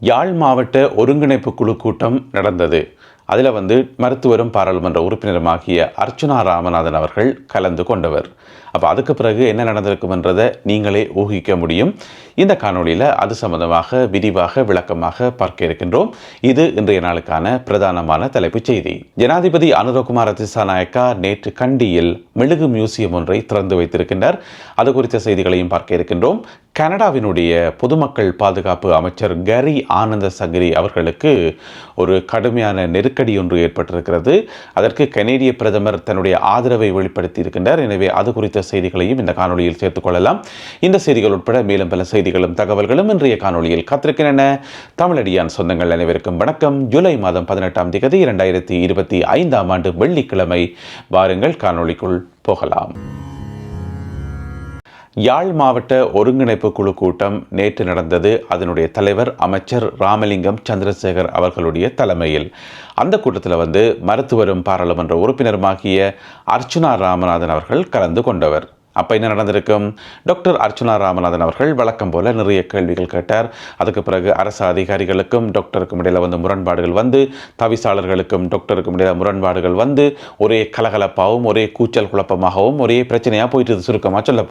யாழ் மாவட்ட ஒருங்கிணைப்பு குழு கூட்டம் நடந்தது. அதில் வந்து மருத்துவரும் பாராளுமன்ற உறுப்பினருமாகிய அர்ச்சனா ராமநாதன் அவர்கள் கலந்து கொண்டவர். அப்போ அதுக்கு பிறகு என்ன நடந்திருக்கும்ன்றதை நீங்களே ஊகிக்க முடியும். இந்த காணொலியில் அது சம்பந்தமாக விரிவாக விளக்கமாக பார்க்க இருக்கின்றோம். இது இன்றைய நாளுக்கான பிரதானமான தலைப்புச் செய்தி. ஜனாதிபதி அனுரகுமார திசாநாயக்கா நேற்று கண்டியில் மெழுகு மியூசியம் ஒன்றை திறந்து வைத்திருக்கின்றார். அது குறித்த செய்திகளையும் பார்க்க இருக்கின்றோம். கனடாவினுடைய பொதுமக்கள் பாதுகாப்பு அமைச்சர் கரி ஆனந்த சங்கரி அவர்களுக்கு ஒரு கடுமையான நெருக்கடி ஒன்று ஏற்பட்டிருக்கிறது. அதற்கு கனேடிய பிரதமர் தன்னுடைய ஆதரவை வெளிப்படுத்தி இருக்கின்றார் எனவே அது குறித்த செய்திகளையும் இந்த காணொலியில் சேர்த்துக் கொள்ளலாம். இந்த செய்திகள் உட்பட மேலும் பல செய்திகளும் தகவல்களும் இன்றைய காணொலியில் காத்திருக்கின்றன. தமிழடியான் சொந்தங்கள் அனைவருக்கும் வணக்கம். ஜூலை மாதம் பதினெட்டாம் தேதி இரண்டாயிரத்தி இருபத்தி ஐந்தாம் ஆண்டு வெள்ளிக்கிழமை. வாருங்கள் காணொலிக்குள் போகலாம். யாழ் மாவட்ட ஒருங்கிணைப்பு குழு கூட்டம் நேற்று நடந்தது. அதனுடைய தலைவர் அமைச்சர் ராமலிங்கம் சந்திரசேகர் அவர்களுடைய தலைமையில். அந்த கூட்டத்தில் வந்து மருத்துவரும் பாராளுமன்ற உறுப்பினருமாகிய அர்ச்சுனா ராமநாதன் அவர்கள் கலந்து கொண்டவர். அப்போ என்ன நடந்திருக்கும்? டாக்டர் அர்ச்சுனா ராமநாதன் அவர்கள் வழக்கம் போல் நிறைய கேள்விகள் கேட்டார். அதுக்கு பிறகு அரசு அதிகாரிகளுக்கும் டாக்டருக்கும் இடையில வந்து முரண்பாடுகள் வந்து தவிசாளர்களுக்கும் டாக்டருக்கும் இடையில் முரண்பாடுகள் வந்து ஒரே கலகலப்பாகவும் ஒரே கூச்சல் குழப்பமாகவும் ஒரே பிரச்சனையாக போயிட்டு சுருக்கமாக சொல்ல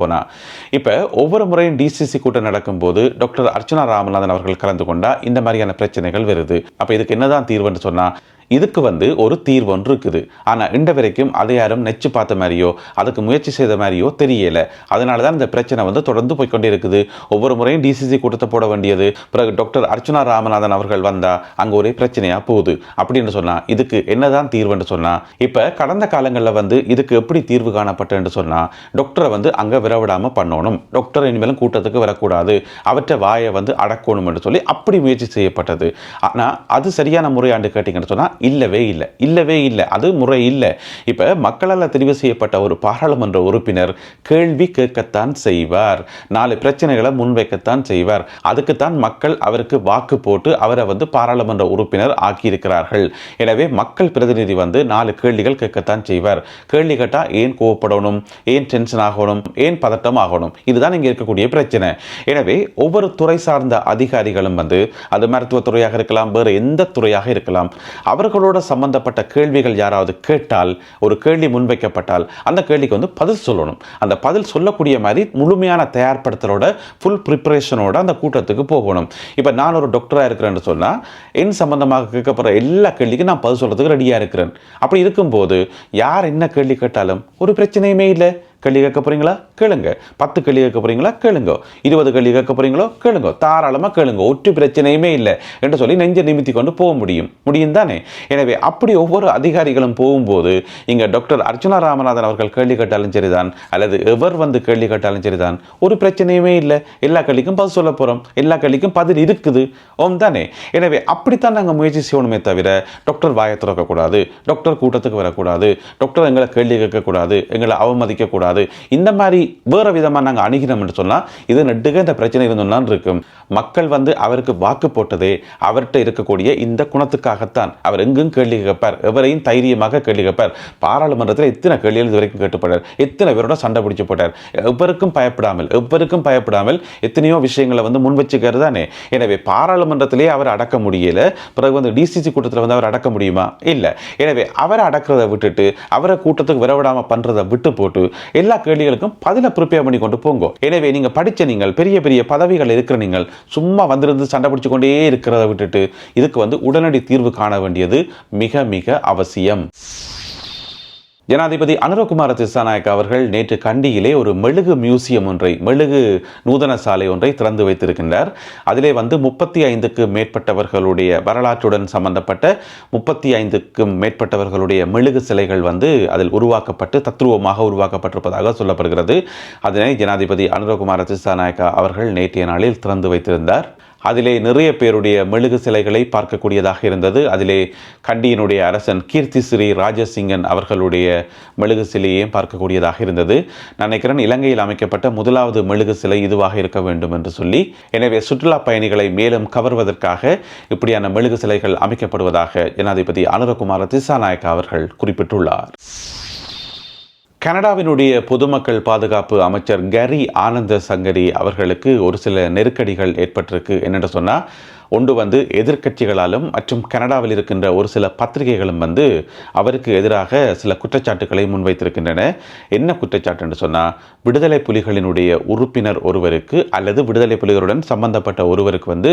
இப்போ ஒவ்வொரு முறையும் டிசிசி கூட்டம் நடக்கும்போது டாக்டர் அர்ச்சனா ராமநாதன் அவர்கள் கலந்து கொண்டா இந்த மாதிரியான பிரச்சனைகள் வருது. அப்போ இதுக்கு என்னதான் தீர்வுன்னு சொன்னால் இதுக்கு வந்து ஒரு தீர்வு ஒன்று இருக்குது. ஆனால் இண்ட வரைக்கும் அதை யாரும் நெச்சு பார்த்த மாதிரியோ அதுக்கு முயற்சி செய்த மாதிரியோ தெரியலை. அதனால தான் இந்த பிரச்சனை வந்து தொடர்ந்து போய்க்கொண்டே இருக்குது ஒவ்வொரு முறையும் டிசிசி கூட்டத்தை போட வேண்டியது. பிறகு டாக்டர் அர்ச்சனா ராமநாதன் அவர்கள் வந்தால் அங்கே ஒரே பிரச்சனையாக போகுது. அப்படின்னு சொன்னால் இதுக்கு என்னதான் தீர்வுன்னு சொன்னால் இப்போ கடந்த காலங்களில் வந்து இதுக்கு எப்படி தீர்வு காணப்பட்டேன்னு சொன்னால் டாக்டரை வந்து அங்கே விரவிடாமல் பண்ணணும். டாக்டர் இனிமேலும் கூட்டத்துக்கு வரக்கூடாது. அவற்றை வாயை வந்து அடக்கணும்னு சொல்லி அப்படி முயற்சி செய்யப்பட்டது. ஆனால் அது சரியான முறையாண்டு கேட்டிங்கன்னு சொன்னால் இல்லவே இல்லை இல்லவே இல்லை அது முறை இல்லை. இப்போ மக்களால் தெரிவு செய்யப்பட்ட ஒரு பாராளுமன்ற உறுப்பினர் கேள்வி கேட்கத்தான் செய்வார். நாலு பிரச்சனைகளை முன்வைக்கத்தான் செய்வார். அதுக்குத்தான் மக்கள் அவருக்கு வாக்கு போட்டு அவரை வந்து பாராளுமன்ற உறுப்பினர் ஆக்கியிருக்கிறார்கள். எனவே மக்கள் பிரதிநிதி வந்து நாலு கேள்விகள் கேட்கத்தான் செய்வார். கேள்வி கேட்டால் ஏன் கோவப்படணும்? ஏன் டென்ஷன் ஆகணும்? ஏன் பதட்டம் ஆகணும்? இதுதான் இங்கே இருக்கக்கூடிய பிரச்சனை. எனவே ஒவ்வொரு துறை சார்ந்த அதிகாரிகளும் வந்து அது மருத்துவத்துறையாக இருக்கலாம் வேறு எந்த துறையாக இருக்கலாம் அவர் அவர்களோட சம்பந்தப்பட்ட கேள்விகள் யாராவது கேட்டால் ஒரு கேள்வி முன்வைக்கப்பட்டால் அந்த கேள்விக்கு வந்து பதில் சொல்லணும். அந்த பதில் சொல்லக்கூடிய மாதிரி முழுமையான தயார்படுத்தலோட ஃபுல் ப்ரிப்பரேஷனோட அந்த கூட்டத்துக்கு போகணும். இப்போ நான் ஒரு டாக்டராக இருக்கிறேன்னு சொன்னால் என் சம்பந்தமாக கேட்கப்படுற எல்லா கேள்விக்கும் நான் பதில் சொல்கிறதுக்கு ரெடியாக இருக்கிறேன். அப்படி இருக்கும்போது யார் என்ன கேள்வி கேட்டாலும் ஒரு பிரச்சனையுமே இல்லை. கேள்வி கேட்க போகிறீங்களா கேளுங்க. பத்து கேள்வி கேட்க போகிறீங்களா கேளுங்க. இருபது கேள்வி கேட்க போகிறீங்களோ கேளுங்க. தாராளமாக கேளுங்க. ஒற்று பிரச்சனையுமே இல்லை என்று சொல்லி நெஞ்சை நிமித்தி கொண்டு போக முடியும். முடியும் தானே? எனவே அப்படி ஒவ்வொரு அதிகாரிகளும் போகும்போது இங்கே டாக்டர் அர்ச்சனா ராமநாதன் அவர்கள் கேள்வி கேட்டாலும் சரிதான் அல்லது எவர் வந்து கேள்வி கேட்டாலும் சரிதான். ஒரு பிரச்சனையுமே இல்லை. எல்லா கேள்விக்கும் பதில் சொல்ல போகிறோம் எல்லா கேள்விக்கும் பதில் இருக்குது. ஓம் தானே? எனவே அப்படித்தான் நாங்கள் முயற்சி செய்யணுமே தவிர டாக்டர் வாயை திறக்கக்கூடாது. டாக்டர் கூட்டத்துக்கு வரக்கூடாது. டாக்டர் எங்களை கேள்வி கேட்கக்கூடாது. எங்களை அவமதிக்கக்கூடாது. கூடாது இந்த மாதிரி வேறு விதமாக நாங்கள் அணுகினோம் என்று சொன்னால் இது நெடுக இந்த பிரச்சனை இருந்தோம்னா இருக்கும். மக்கள் வந்து அவருக்கு வாக்கு போட்டதே அவர்கிட்ட இருக்கக்கூடிய இந்த குணத்துக்காகத்தான். அவர் எங்கும் கேள்வி கேட்பார். எவரையும் தைரியமாக கேள்வி கேட்பார். பாராளுமன்றத்தில் எத்தனை கேள்விகள் இது வரைக்கும் கேட்டுப்பட்டார். எத்தனை பேரோட சண்டை பிடிச்சு போட்டார். எவருக்கும் பயப்படாமல் எவருக்கும் பயப்படாமல் எத்தனையோ விஷயங்களை வந்து முன் வச்சுக்கிறது தானே. எனவே பாராளுமன்றத்திலே அவர் அடக்க முடியல. பிறகு வந்து டிசிசி கூட்டத்தில் வந்து அவர் அடக்க முடியுமா? இல்லை. எனவே அவரை அடக்கிறத விட்டுட்டு அவரை கூட்டத்துக்கு விரவிடாமல் பண்ணுறதை விட்டு போட்டு எல்லா கேள்விகளுக்கும் பதில ப்ரிப்பேர் பண்ணி கொண்டு போங்க. எனவே நீங்கள் படித்த நீங்கள் பெரிய பெரிய பதவிகள் இருக்கிற நீங்கள் சும்மா வந்திருந்து சண்டை பிடிச்சு கொண்டே இருக்கிறத விட்டுட்டு இதுக்கு வந்து உடனடி தீர்வு காண வேண்டியது மிக மிக அவசியம். ஜனாதிபதி அனுரகுமார திசாநாயக் அவர்கள் நேற்று கண்டியிலே ஒரு மெழுகு மியூசியம் ஒன்றை மெழுகு நூதன சாலை ஒன்றை திறந்து வைத்திருக்கின்றார். அதிலே வந்து முப்பத்தி ஐந்துக்கு மேற்பட்டவர்களுடைய வரலாற்றுடன் சம்பந்தப்பட்ட முப்பத்தி ஐந்துக்கும் மேற்பட்டவர்களுடைய மெழுகு சிலைகள் வந்து அதில் உருவாக்கப்பட்டு தத்ரூபமாக உருவாக்கப்பட்டிருப்பதாக சொல்லப்படுகிறது. அதனை ஜனாதிபதி அனுரகுமார திசாநாயக்கா அவர்கள் நேற்றைய நாளில் திறந்து வைத்திருந்தார். அதிலே நிறைய பேருடைய மெழுகு சிலைகளை பார்க்கக்கூடியதாக இருந்தது. அதிலே கண்டியினுடைய அரசன் கீர்த்தி ஸ்ரீ ராஜசிங்கன் அவர்களுடைய மெழுகு சிலையையும் பார்க்கக்கூடியதாக இருந்தது. நான் நினைக்கிறேன் இலங்கையில் அமைக்கப்பட்ட முதலாவது மெழுகு சிலை இதுவாக இருக்க வேண்டும் என்று சொல்லி எனவே சுற்றுலா பயணிகளை மேலும் கவர்வதற்காக இப்படியான மெழுகு சிலைகள் அமைக்கப்படுவதாக ஜனாதிபதி அனுரகுமார திசாநாயக்கா அவர்கள் குறிப்பிட்டுள்ளார். கனடாவினுடைய பொதுமக்கள் பாதுகாப்பு அமைச்சர் கரி ஆனந்த சங்கரி அவர்களுக்கு ஒரு சில நெருக்கடிகள் ஏற்பட்டிருக்கு. என்னென்னு சொன்னால் ஒன்று வந்து எதிர்க்கட்சிகளாலும் மற்றும் கனடாவில் இருக்கின்ற ஒரு சில பத்திரிகைகளும் வந்து அவருக்கு எதிராக சில குற்றச்சாட்டுகளை முன்வைத்திருக்கின்றன. என்ன குற்றச்சாட்டு என்று சொன்னால் விடுதலை புலிகளினுடைய உறுப்பினர் ஒருவருக்கு அல்லது விடுதலை புலிகளுடன் சம்பந்தப்பட்ட ஒருவருக்கு வந்து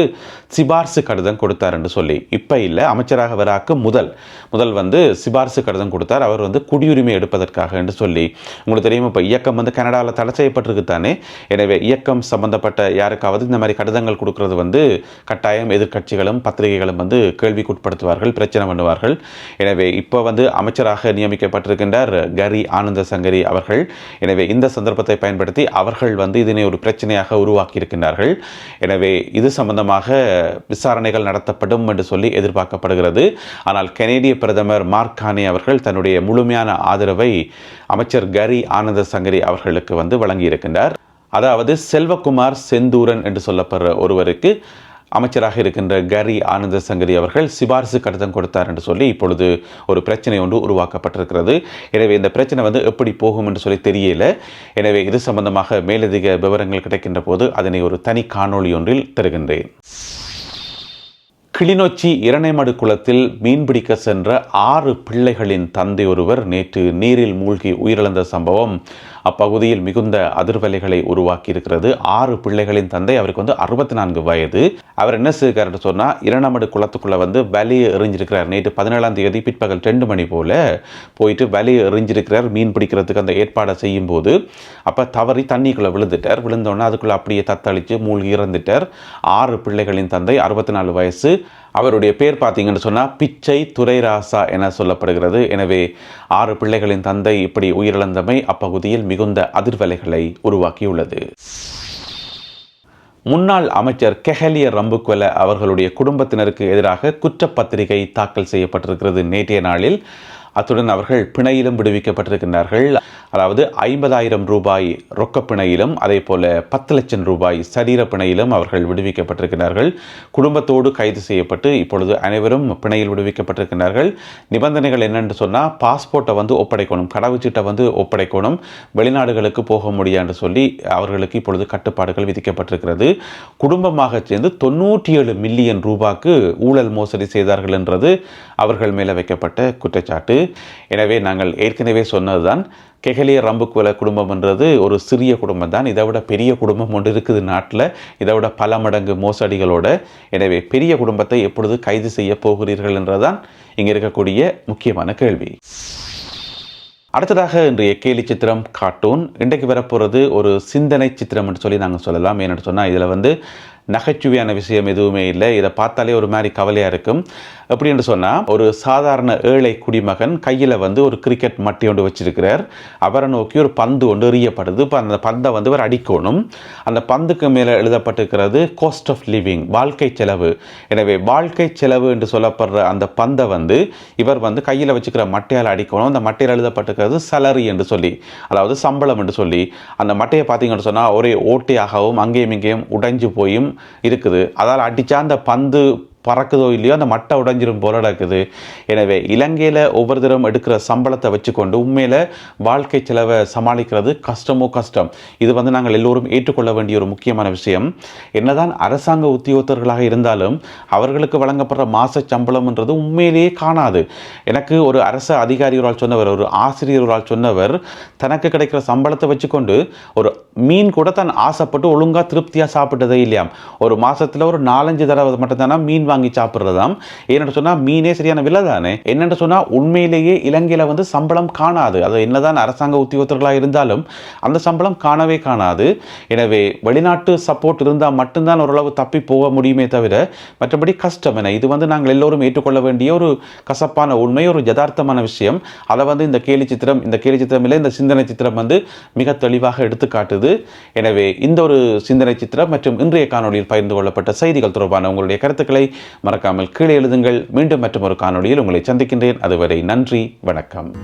சிபார்சு கடிதம் கொடுத்தார் என்று சொல்லி. இப்போ இல்லை அமைச்சராக வராக்கு முதல். முதல் வந்து சிபார்சு கடிதம் கொடுத்தார். அவர் வந்து குடியுரிமை எடுப்பதற்காக என்று சொல்லி. உங்களுக்கு தெரியும் இப்போ இயக்கம் வந்து கனடாவில் தடை செய்யப்பட்டிருக்கு தானே எனவே இயக்கம் சம்பந்தப்பட்ட யாருக்காவது இந்த மாதிரி கடிதங்கள் கொடுக்கறது வந்து கட்டாயம் எதிர்க்கட்சிகளும் பத்திரிகைகளும் வந்து கேள்விக்குட்படுத்துவார்கள் பிரச்சனை பண்ணுவார்கள். எனவே இப்போ வந்து அமைச்சராக நியமிக்கப்பட்டிருக்கின்றார் கரி ஆனந்த சங்கரி அவர்கள். எனவே இந்த சந்தர்ப்பத்தை பயன்படுத்தி அவர்கள் வந்து இதனை ஒரு பிரச்சனையாக உருவாக்கியிருக்கின்றார்கள். எனவே இது சம்பந்தமாக விசாரணைகள் நடத்தப்படும் என்று சொல்லி எதிர்பார்க்கப்படுகிறது. ஆனால் கனேடிய பிரதமர் மார்க் கானே அவர்கள் தன்னுடைய முழுமையான ஆதரவை அமைச்சர் கரி ஆனந்த சங்கரி அவர்களுக்கு வந்து வழங்கியிருக்கின்றார். அதாவது செல்வகுமார் செந்தூரன் என்று சொல்லப்படுற ஒருவருக்கு அமைச்சராக இருக்கின்ற கரி ஆனந்த சங்கரி அவர்கள் சிபாரிசு கடிதம் கொடுத்தார் என்று சொல்லி இப்பொழுது ஒரு பிரச்சனை ஒன்று உருவாக்கப்பட்டிருக்கிறது. எனவே இந்த பிரச்சனை வந்து எப்படி போகும் என்று சொல்லி தெரியல. எனவே இது சம்பந்தமாக மேலதிக விவரங்கள் கிடைக்கின்ற போது அதனை ஒரு தனி காணொளி ஒன்றில் தருகின்றேன். கிளிநொச்சி இரணைமடு குளத்தில் மீன்பிடிக்க சென்ற ஆறு பிள்ளைகளின் தந்தை ஒருவர் நேற்று நீரில் மூழ்கி உயிரிழந்த சம்பவம் அப்பகுதியில் மிகுந்த அதிர்வலைகளை உருவாக்கி இருக்கிறது ஆறு பிள்ளைகளின் தந்தை அவருக்கு வந்து அறுபத்தி நான்கு வயது. அவர் என்ன செய்கிறார்னு சொன்னால் இரணமடு குளத்துக்குள்ளே வந்து வலியை எறிஞ்சிருக்கிறார் நேற்று பதினேழாம் தேதி பிற்பகல் ரெண்டு மணி போல் போயிட்டு வலியை எறிஞ்சிருக்கிறார் மீன் பிடிக்கிறதுக்கு அந்த ஏற்பாடை செய்யும் போது அப்போ தவறி தண்ணிக்குள்ளே விழுந்துட்டார். விழுந்தோடனே அதுக்குள்ளே அப்படியே தத்தளித்து மூழ்கி இறந்துட்டார். ஆறு பிள்ளைகளின் தந்தை அறுபத்தி நாலு வயசு. அவருடைய பேர் பார்த்தீங்கன்னு சொன்னால் பிச்சை துரைராசா என சொல்லப்படுகிறது. எனவே ஆறு பிள்ளைகளின் தந்தை இப்படி உயிரிழந்தமை அப்பகுதியில் மிகுந்த அதிர்வலைகளை உருவாக்கியுள்ளது. முன்னாள் அமைச்சர் கெஹலிய ரம்புக்வெல அவர்களுடைய குடும்பத்தினருக்கு எதிராக குற்றப்பத்திரிகை தாக்கல் செய்யப்பட்டிருக்கிறது. நேற்றைய நாளில் அத்துடன் அவர்கள் பிணையிலும் விடுவிக்கப்பட்டிருக்கின்றார்கள். அதாவது ஐம்பதாயிரம் ரூபாய் ரொக்க பிணையிலும் அதே போல பத்து லட்சம் ரூபாய் சரீர பிணையிலும் அவர்கள் விடுவிக்கப்பட்டிருக்கிறார்கள் குடும்பத்தோடு கைது செய்யப்பட்டு இப்பொழுது அனைவரும் பிணையில் விடுவிக்கப்பட்டிருக்கிறார்கள் நிபந்தனைகள் என்னென்று சொன்னால் பாஸ்போர்ட்டை வந்து ஒப்படைக்கணும் கடவுச்சீட்டை வந்து ஒப்படைக்கணும் வெளிநாடுகளுக்கு போக முடியாது சொல்லி அவர்களுக்கு இப்பொழுது கட்டுப்பாடுகள் விதிக்கப்பட்டிருக்கிறது. குடும்பமாக சேர்ந்து தொண்ணூற்றி ஏழு மில்லியன் ரூபாய்க்கு ஊழல் மோசடி செய்தார்கள் என்றது அவர்கள் மேலே வைக்கப்பட்ட குற்றச்சாட்டு. எனவே நாங்கள் ஏற்கனவே சொன்னதுதான் கெகலிய ரம்புக்குவல குடும்பம் என்றது ஒரு சிறிய குடும்பம் தான் இதை விட பெரிய குடும்பம் ஒன்று இருக்குது நாட்டில். இதை விட பல மடங்கு மோசடிகளோட. எனவே பெரிய குடும்பத்தை எப்பொழுது கைது செய்ய போகிறீர்கள் என்றதான் இங்கே இருக்கக்கூடிய முக்கியமான கேள்வி. அடுத்ததாக இன்றைய கேலி சித்திரம் கார்ட்டூன். இன்றைக்கு வரப்போகிறது ஒரு சிந்தனை சித்திரம் என்று சொல்லி நாங்கள் சொல்லலாம். ஏன்னு சொன்னால் இதில் வந்து நகைச்சுவையான விஷயம் எதுவுமே இல்லை. இதை பார்த்தாலே ஒரு மாதிரி கவலையாக இருக்கும். எப்படின்னு சொன்னால் ஒரு சாதாரண ஏழை குடிமகன் கையில் வந்து ஒரு கிரிக்கெட் மட்டி ஒன்று வச்சிருக்கிறார். அவரை நோக்கி ஒரு பந்து ஒன்று எறியப்படுது. இப்போ அந்த பந்தை வந்து அவர் அடிக்கணும். அந்த பந்துக்கு மேலே எழுதப்பட்டிருக்கிறது காஸ்ட் ஆஃப் லிவிங் வாழ்க்கை செலவு. எனவே வாழ்க்கை செலவு என்று சொல்லப்படுற அந்த பந்தை வந்து இவர் வந்து கையில் வச்சுக்கிற மட்டையால் அடிக்கணும். அந்த மட்டையில் எழுதப்பட்டிருக்கிறது சலரி என்று சொல்லி அதாவது சம்பளம் என்று சொல்லி. அந்த மட்டையை பார்த்தீங்கன்னு சொன்னால் ஒரே ஓட்டையாகவும் அங்கேயும் இங்கேயும் உடைஞ்சு போயும். இருக்குது. அதால் அடித்தா அந்த பந்து பறக்குதோ இல்லையோ அந்த மட்டை உடைஞ்சிரும் போல நடக்குது. எனவே இலங்கையில் ஒவ்வொரு தரம் எடுக்கிற சம்பளத்தை வச்சுக்கொண்டு உண்மையில் வாழ்க்கை செலவை சமாளிக்கிறது கஷ்டமோ கஷ்டம். இது வந்து நாங்கள் எல்லோரும் ஏற்றுக்கொள்ள வேண்டிய ஒரு முக்கியமான விஷயம். என்னதான் அரசாங்க உத்தியோகத்தர்களாக இருந்தாலும் அவர்களுக்கு வழங்கப்படுற மாத சம்பளம்ன்றது உண்மையிலேயே காணாது. எனக்கு ஒரு அரச அதிகாரி ஒரு ஆள் சொன்னவர் ஒரு ஆசிரியர் ஒரு ஆள் சொன்னவர் தனக்கு கிடைக்கிற சம்பளத்தை வச்சுக்கொண்டு ஒரு மீன் கூட தான் ஆசைப்பட்டு ஒழுங்காக திருப்தியாக சாப்பிட்டதே இல்லையாம். ஒரு மாதத்தில் ஒரு நாலஞ்சு தடவை மட்டும்தானா மீன் வாங்கி சாப்பிட்றதாம். ஏன்னு சொன்னால் மீனே சரியான விலை தானே. என்னென்னு சொன்னால் உண்மையிலேயே இலங்கையில் வந்து சம்பளம் காணாது. அது என்னதான் அரசாங்க உத்தியோகத்தர்களாக இருந்தாலும் அந்த சம்பளம் காணவே காணாது. எனவே வெளிநாட்டு சப்போர்ட் இருந்தால் மட்டும்தான் ஓரளவு தப்பி போக முடியுமே தவிர மற்றபடி கஷ்டம் என. இது வந்து நாங்கள் எல்லோரும் ஏற்றுக்கொள்ள வேண்டிய ஒரு கசப்பான உண்மை ஒரு யதார்த்தமான விஷயம். அதை வந்து இந்த கேலி சித்திரம் இந்த கேலி சித்திரம் இல்லை இந்த சிந்தனை சித்திரம் வந்து மிக தெளிவாக எடுத்து காட்டுது எனவே இந்த ஒரு சிந்தனை சித்திரம் மற்றும் இன்றைய காணொலியில் பகிர்ந்து கொள்ளப்பட்ட செய்திகள் தொடர்பான உங்களுடைய கருத்துக்களை மறக்காமல் கீழே எழுதுங்கள். மீண்டும் மற்றும் ஒரு காணொலியில் உங்களை சந்திக்கின்றேன். அதுவரை நன்றி வணக்கம்.